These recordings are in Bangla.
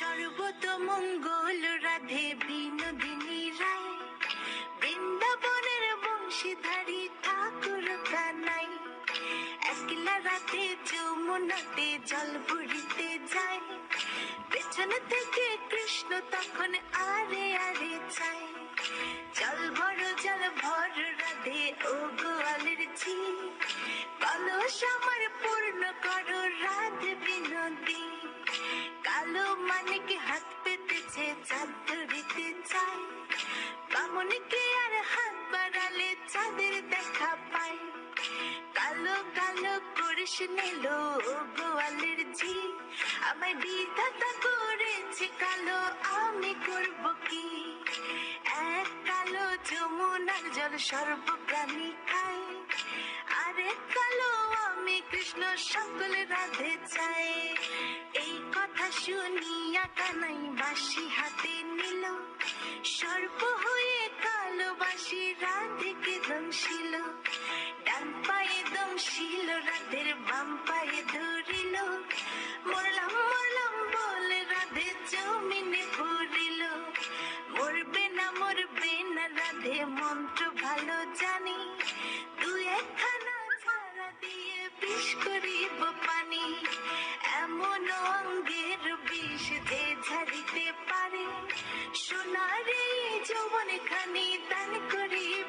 সর্বত মঙ্গল রাধে বিনোদিনী রায়। বৃন্দাবনের বংশীধারী ঠাকুর কানাই। একলা রাতে যমুনাতে জল ভরিতে যায়। পেছন থেকে কৃষ্ণ তখন আরে আরে চায়। জল ভর জল ভর, রাধে ও গোয়ালের ঝি কলস আমার চাঁদের দেখা পায় কালো কালো করিস নিল গোয়ালের ঝি। আমায় বিধাতা করেছে কালো, আমি করব কি? এক কালো যমুনার জল সর্বপ্রাণী খায় আরে কালো আমি কৃষ্ণ সকল রাধে চাই। এই কথা শুনিয়া কানাই বাসি হাতে নিল। সর্প হয়ে কালো বাসি রাধেকে দমশিল ডান পায়ে দমশিল রাধের বাম পায়ে ধরিল। মরলাম মরলাম বলে রাধে জমিনে পড়িল মরবে না মরবে না রাধে, মন্ত্র ভালো জানি। দু একখানা ছাড়া দিয়ে বিষ করিব পানি। এমন অঙ্গের বিষ যে ঝাড়িতে পারে। সোনার যৌবন খানি দান করিব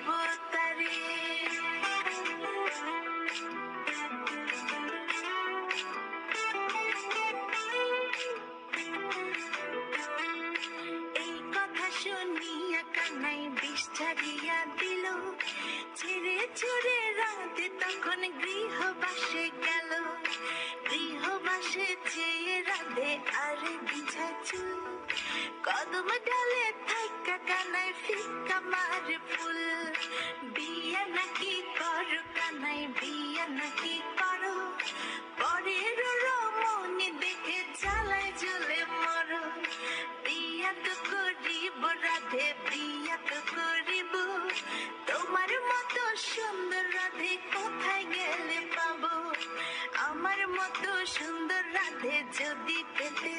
ছেড়ে রাতে তখন গৃহবাসে গেল। গৃহবাসে চেয়ে রাধে আরে বিছা চুল কদম ডালে থাকা কানায় ফিকা মার ফুল। বিয়া নাকি কর কানায়, বিয়া নাকি কত সুন্দর রাধে যদি পেতে